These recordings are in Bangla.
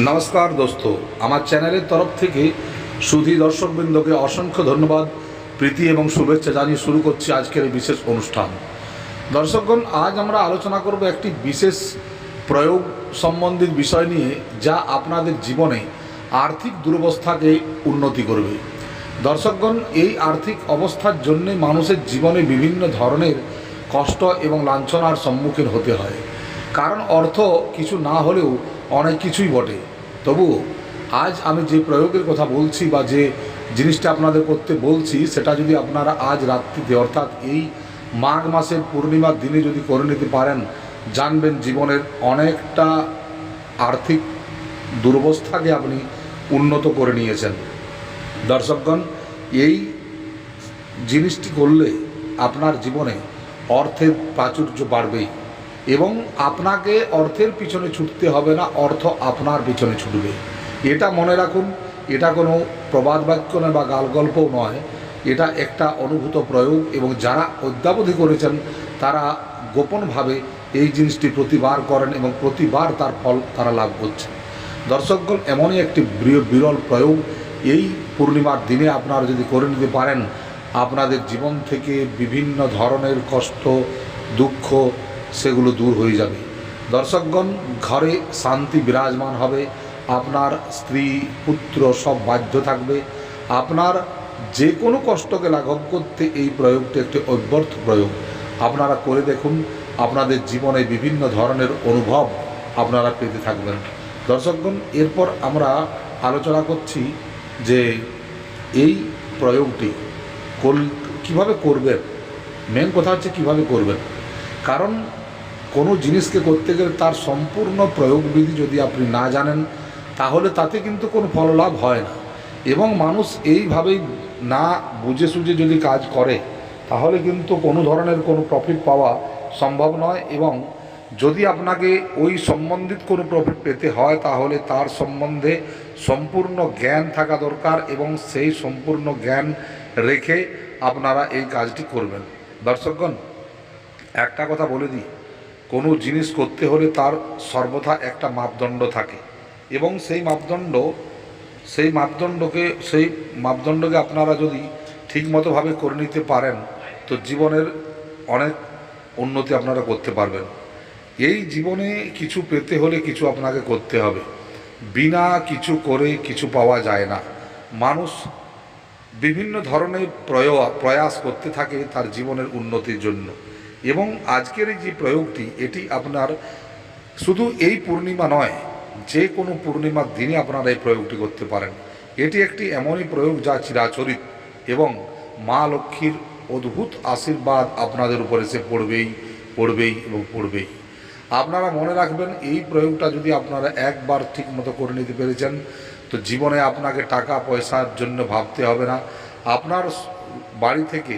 নমস্কার দোস্ত। আমার চ্যানেলের তরফ থেকে সুধী দর্শকবৃন্দকে অসংখ্য ধন্যবাদ, প্রীতি এবং শুভেচ্ছা জানিয়ে শুরু করছি আজকের এই বিশেষ অনুষ্ঠান। দর্শকগণ, আজ আমরা আলোচনা করব একটি বিশেষ প্রয়োগ সম্বন্ধিত বিষয় নিয়ে, যা আপনাদের জীবনে আর্থিক দুরবস্থাকে উন্নতি করবে। দর্শকগণ, এই আর্থিক অবস্থার জন্য মানুষের জীবনে বিভিন্ন ধরনের কষ্ট এবং লাঞ্ছনার সম্মুখীন হতে হয়। কারণ অর্থ কিছু না হলেও অনেক কিছুই বটে। তবুও আজ আমি যে প্রয়োগের কথা বলছি বা যে জিনিসটা আপনাদের করতে বলছি, সেটা যদি আপনারা আজ রাত্রিতে অর্থাৎ এই মাঘ মাসের পূর্ণিমার দিনে যদি করে নিতে পারেন, জানবেন জীবনের অনেকটা আর্থিক দুরবস্থাকে আপনি উন্নত করে নিয়েছেন। দর্শকগণ, এই জিনিসটি করলে আপনার জীবনে অর্থের প্রাচুর্য বাড়বেই। এবং আপনাকে অর্থের পিছনে ছুটতে হবে না, অর্থ আপনার পিছনে ছুটবে। এটা মনে রাখুন, এটা কোনো প্রবাদ বাক্য নয় বা গালগল্পও নয়, এটা একটা অনুভূত প্রয়োগ এবং যারা অদ্যাবধি করেছেন, তারা গোপনভাবে এই জিনিসটি প্রতিবার করেন এবং প্রতিবার তার ফল তারা লাভ করছে। দর্শকগণ, এমনই একটি বিরল প্রয়োগ এই পূর্ণিমার দিনে আপনারা যদি করে নিতে পারেন, আপনাদের জীবন থেকে বিভিন্ন ধরনের কষ্ট, দুঃখ সেগুলো দূর হয়ে যাবে। দর্শকগণ, ঘরে শান্তি বিরাজমান হবে। আপনার স্ত্রী, পুত্র সব বাধ্য থাকবে। আপনার যে কোনো কষ্টকে লাঘব করতে এই প্রয়োগটি একটি অব্যর্থ প্রয়োগ। আপনারা করে দেখুন, আপনাদের জীবনে বিভিন্ন ধরনের অনুভব আপনারা পেতে থাকবেন। দর্শকগণ, এরপর আমরা আলোচনা করছি যে এই প্রয়োগটি কল, কীভাবে করবেন? মেন কথা হচ্ছে কীভাবে করবেন? কারণ কোনো জিনিসকে করতে গেলে তার সম্পূর্ণ প্রয়োগবিধি যদি আপনি না জানেন, তাহলে তাতে কিন্তু কোনো ফললাভ হয় না। এবং মানুষ এইভাবেই না বুঝে সুঝে যদি কাজ করে, তাহলে কিন্তু কোনো ধরনের কোনো প্রফিট পাওয়া সম্ভব নয় এবং যদি আপনাকে ওই সম্বন্ধিত কোনো প্রফিট পেতে হয়, তাহলে তার সম্বন্ধে সম্পূর্ণ জ্ঞান থাকা দরকার এবং সেই সম্পূর্ণ জ্ঞান রেখে আপনারা এই কাজটি করবেন। দর্শকগণ, একটা কথা বলে দিই। কোনো জিনিস করতে হলে তার সর্বথা একটা মাপদণ্ড থাকে। এবং সেই মাপদণ্ড, সেই মাপদণ্ডকে সেই মাপদণ্ডকে আপনারা যদি ঠিকমতোভাবে করে নিতে পারেন, তো জীবনের অনেক উন্নতি আপনারা করতে পারবেন। এই জীবনে কিছু পেতে হলে কিছু আপনাকে করতে হবে। বিনা কিছু করে কিছু পাওয়া যায় না। মানুষ বিভিন্ন ধরনের প্রয়াস করতে থাকে তার জীবনের উন্নতির জন্য। এবং আজকের এই যে প্রয়োগটি, এটি আপনার শুধু এই পূর্ণিমা নয়, যে কোনো পূর্ণিমার দিনে আপনারা এই প্রয়োগটি করতে পারেন। এটি একটি এমনই প্রয়োগ যা চিরাচরিত এবং মা লক্ষ্মীর অদ্ভুত আশীর্বাদ আপনাদের উপরে এসে পড়বেই পড়বেই এবং পড়বেই। আপনারা মনে রাখবেন, এই প্রয়োগটা যদি আপনারা একবার ঠিক মতো করে নিতে পেরেছেন, তো জীবনে আপনাকে টাকা পয়সার জন্য ভাবতে হবে না। আপনার বাড়ি থেকে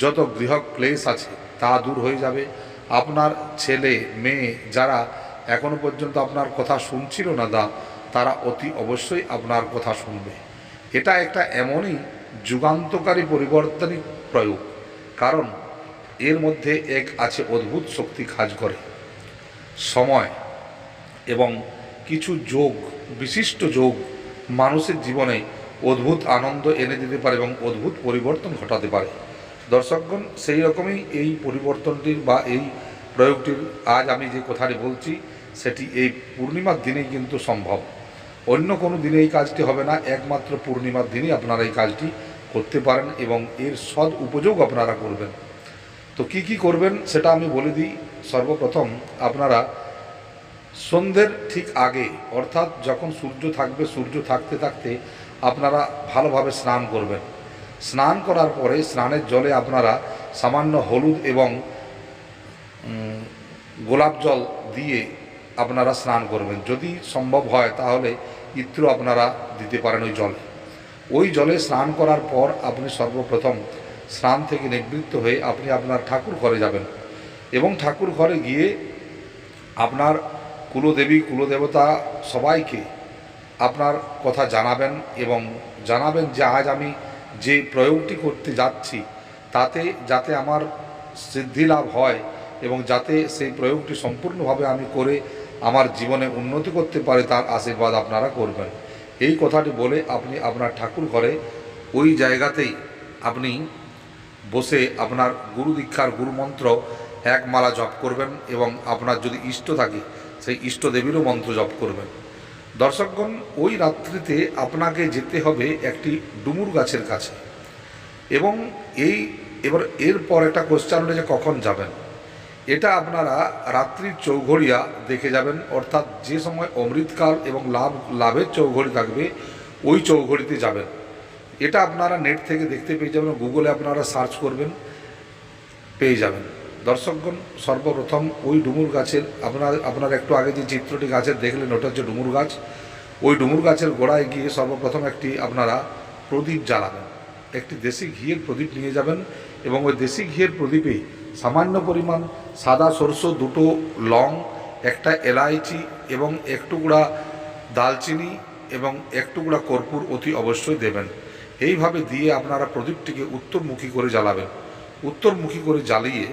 যত গৃহ ক্লেশ আছে তা দূর হয়ে যাবে। আপনার ছেলে, মেয়ে যারা এখনও পর্যন্ত আপনার কথা শুনছিল না দা, তারা অতি অবশ্যই আপনার কথা শুনবে। এটা একটা এমনই যুগান্তকারী পরিবর্তনী প্রয়োগ। কারণ এর মধ্যে এক আছে অদ্ভুত শক্তি কাজ করে। সময় এবং কিছু যোগ, বিশিষ্ট যোগ মানুষের জীবনে অদ্ভুত আনন্দ এনে দিতে পারে এবং অদ্ভুত পরিবর্তন ঘটাতে পারে। দর্শকগণ, সেই রকমই এই পরিবর্তনটির বা এই প্রয়োগটির আজ আমি যে কথাটি বলছি, সেটি এই পূর্ণিমার দিনেই কিন্তু সম্ভব। অন্য কোনো দিনে এই কাজটি হবে না, একমাত্র পূর্ণিমার দিনই আপনারা এই কাজটি করতে পারেন এবং এর সদ উপযোগ আপনারা করবেন। তো কি কি করবেন, সেটা আমি বলে দিই। সর্বপ্রথম আপনারা সন্ধ্যের ঠিক আগে, অর্থাৎ যখন সূর্য থাকবে, সূর্য থাকতে থাকতে আপনারা ভালোভাবে স্নান করবেন। স্নান করার পরে স্নানের জলে আপনারা সামান্য হলুদ এবং গোলাপ জল দিয়ে আপনারা স্নান করবেন। যদি সম্ভব হয় তাহলে ইত্র আপনারা দিতে পারেন ওই জলে। ওই জলে স্নান করার পর আপনি সর্বপ্রথম স্নান থেকে নিবৃত্ত হয়ে আপনি আপনার ঠাকুর ঘরে যাবেন এবং ঠাকুর ঘরে গিয়ে আপনার কুলদেবী, কুলদেবতা সবাইকে আপনার কথা জানাবেন এবং জানাবেন যে আজ আমি যে প্রয়োগটি করতে যাচ্ছি, তাতে যাতে আমার সিদ্ধি লাভ হয় এবং যাতে সেই প্রয়োগটি সম্পূর্ণভাবে আমি করে আমার জীবনে উন্নতি করতে পারে, তার আশীর্বাদ আপনারা করবেন। এই কথাটি বলে আপনি আপনার ঠাকুর ঘরে ওই জায়গাতেই আপনি বসে আপনার গুরু দীক্ষার গুরু মন্ত্র এক মালা জপ করবেন এবং আপনার যদি ইষ্ট থাকে, সেই ইষ্ট দেবীরও মন্ত্র জপ করবেন। দর্শকগণ, ওই রাত্রিতে আপনাকে যেতে হবে একটি ডুমুর গাছের কাছে। এবং এই, এবার এরপর একটা কোশ্চান যে কখন যাবেন? এটা আপনারা রাত্রির চৌঘড়িয়া দেখে যাবেন, অর্থাৎ যে সময় অমৃতকাল এবং লাভ, লাভের চৌঘড়ি থাকবে, ওই চৌঘড়িতে যাবেন। এটা আপনারা নেট থেকে দেখতে পেয়ে যাবেন গুগলে আপনারা সার্চ করবেন, পেয়ে যাবেন। দর্শকগণ, সর্বপ্রথম ওই ডুমুর গাছের, আপনার, আপনারা একটু আগে যে চিত্রটি গাছের দেখলেন, ওটা হচ্ছে ডুমুর গাছ। ওই ডুমুর গাছের গোড়ায় গিয়ে সর্বপ্রথম একটি আপনারা প্রদীপ জ্বালাবেন। একটি দেশি ঘিয়ের প্রদীপ নিয়ে যাবেন এবং ওই দেশি ঘিয়ের প্রদীপে সামান্য পরিমাণ সাদা সরষে, দুটো লং, একটা এলাইচি এবং এক টুকরা দালচিনি এবং এক টুকরা কর্পূর অতি অবশ্যই দেবেন। এইভাবে দিয়ে আপনারা প্রদীপটিকে উত্তরমুখী করে জ্বালাবেন। উত্তরমুখী করে জ্বালিয়ে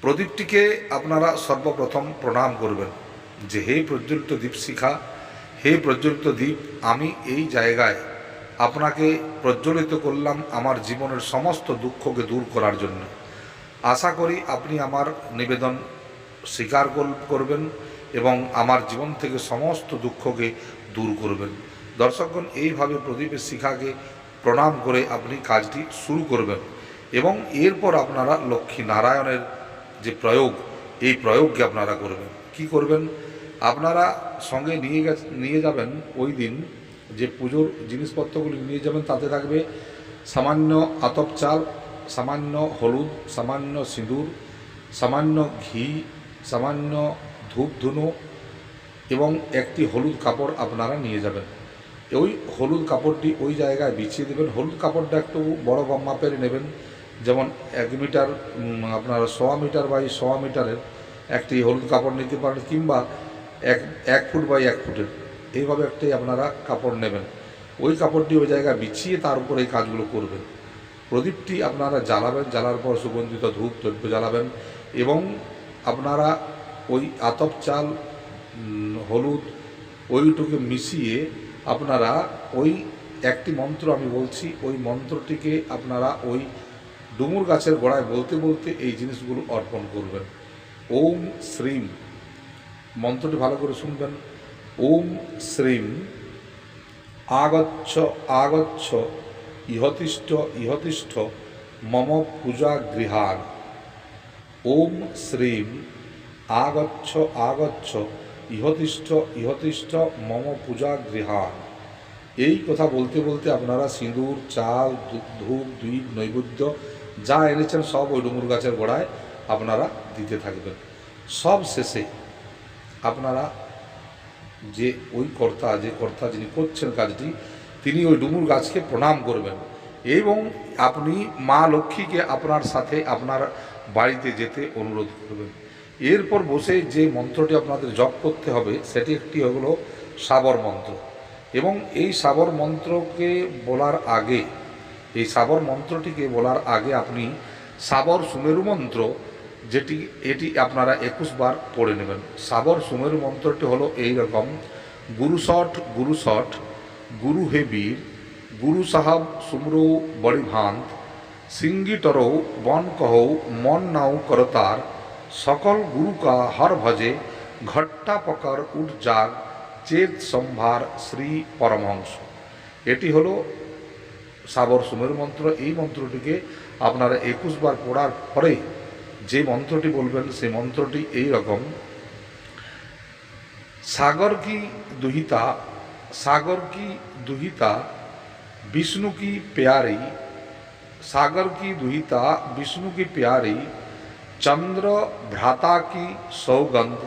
প্রদীপটিকে আপনারা সর্বপ্রথম প্রণাম করবেন যে হে প্রজ্বলিত দ্বীপ দীপশিখা হে প্রজ্বলিত দ্বীপ আমি এই জায়গায় আপনাকে প্রজ্বলিত করলাম আমার জীবনের সমস্ত দুঃখকে দূর করার জন্য। আশা করি আপনি আমার নিবেদন স্বীকার করবেন এবং আমার জীবন থেকে সমস্ত দুঃখকে দূর করবেন। দর্শকগণ, এইভাবে প্রদীপের শিখাকে প্রণাম করে আপনি কাজটি শুরু করবেন এবং এরপর আপনারা লক্ষ্মী নারায়ণের যে প্রয়োগ, এই প্রয়োগকে আপনারা করবেন। কি করবেন? আপনারা সঙ্গে নিয়ে গে নিয়ে যাবেন ওই দিন যে পুজোর জিনিসপত্রগুলি নিয়ে যাবেন, তাতে থাকবে সামান্য আতপ চাল, সামান্য হলুদ, সামান্য সিঁদুর, সামান্য ঘি, সামান্য ধূপ ধুনো এবং একটি হলুদ কাপড় আপনারা নিয়ে যাবেন। ওই হলুদ কাপড়টি ওই জায়গায় বিছিয়ে দেবেন। হলুদ কাপড়টা একটু বড় মাপের নেবেন। যেমন এক মিটার আপনার সোয়া মিটার বাই সোয়া মিটারের একটি হলুদ কাপড় নিতে পারেন কিংবা এক এক ফুট বাই এক ফুটের। এইভাবে একটি আপনারা কাপড় নেবেন। ওই কাপড়টি ওই জায়গায় বিছিয়ে তার উপর এই কাজগুলো করবেন। প্রদীপটি আপনারা জ্বালাবেন, জ্বালার পর সুগন্ধিত ধূপ, দ্রব্য জ্বালাবেন এবং আপনারা ওই আতপ চাল হলুদ ওইটুকে মিশিয়ে আপনারা ওই একটি মন্ত্র আমি বলছি, ওই মন্ত্রটিকে আপনারা ওই ডুমুর গাছের গোড়ায় বলতে বলতে এই জিনিসগুলো অর্পণ করবেন। ওম শ্রীম। মন্ত্রটি ভালো করে শুনবেন। ওম শ্রীম। আগচ্ছ আগচ্ছ, ইহতিষ্ঠ ইহতিষ্ঠ, মম পূজা গৃহান ওম শ্রীম। আগচ্ছ আগচ্ছ, ইহতিষ্ঠ ইহতিষ্ঠ, মম পূজা গৃহান এই কথা বলতে বলতে আপনারা সিঁদুর, চাল, ধূপ দ্বীপ নৈবেদ্য যা এনেছেন সব ওই ডুমুর গাছের গোড়ায় আপনারা দিতে থাকবেন। সব শেষে আপনারা যে ওই কর্তা, যে কর্তা যিনি করছেন কাজটি, তিনি ওই ডুমুর গাছকে প্রণাম করবেন এবং আপনি মা লক্ষ্মীকে আপনার সাথে আপনার বাড়িতে যেতে অনুরোধ করবেন। এরপর বসে যে মন্ত্রটি আপনাদের জপ করতে হবে, সেটি একটি হলো সাবর মন্ত্র। এবং এই সাবর মন্ত্রকে বলার আগে এই সাবর মন্ত্রটিকে বলার আগে আপনি সাবর সুমেরু মন্ত্র যেটি, এটি আপনারা একুশ বার পড়ে নেবেন। সাবর সুমেরু মন্ত্রটি হলো এই রকম, গুরু শট গুরু শট গুরু হে বীর, গুরু সাহাব সুমরৌ বড়ি ভান্ত সিঙ্গি টরৌ বন কহৌ, মন নাও করতার সকল গুরু কা হর ভজে, ঘট্টা পকর উঠ জাগ, চেত সম্ভার শ্রী পরমহংস। এটি হলো সাবর সুমের মন্ত্র এই মন্ত্রটিকে আপনারা একুশ বার পড়ার পরে যে মন্ত্রটি বলবেন সেই মন্ত্রটি এই রকম সাগর কি দুহিতা সাগর কি দুহিতা विष्णु की प्यारी सागर की दुहिता विष्णु की प्यारी চন্দ্র ভ্রাতা কি সৌগন্ধ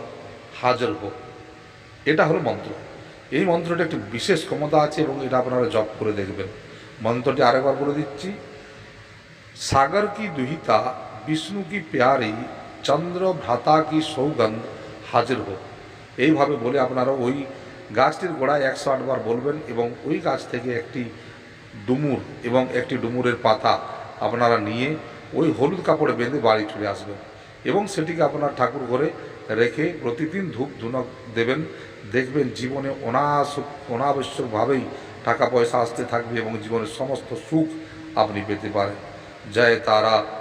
হাজর হোক এটা হলো মন্ত্র এই মন্ত্রটা একটি বিশেষ ক্ষমতা আছে এবং এটা আপনারা জপ করে দেখবেন মন্ত্রটি আরেকবার বলে দিচ্ছি। সাগর কি দুহিতা, বিষ্ণু কি প্যারি, চন্দ্র ভ্রাতা কি সৌগন্ধ হাজির হোক। এইভাবে বলে আপনারা ওই গাছটির গোড়ায় একশো আটবার বলবেন এবং ওই গাছ থেকে একটি ডুমুর এবং একটি ডুমুরের পাতা আপনারা নিয়ে ওই হলুদ কাপড়ে বেঁধে বাড়ি চলে আসবেন এবং সেটিকে আপনার ঠাকুর ঘরে রেখে প্রতিদিন ধূপ ধুনক দেবেন, দেখবেন জীবনে অনাস অনাবশ্যকভাবেই টাকা পয়সা আসতে থাকবে এবং জীবনের সমস্ত সুখ আপনি পেতে পারেন। জয় তারা।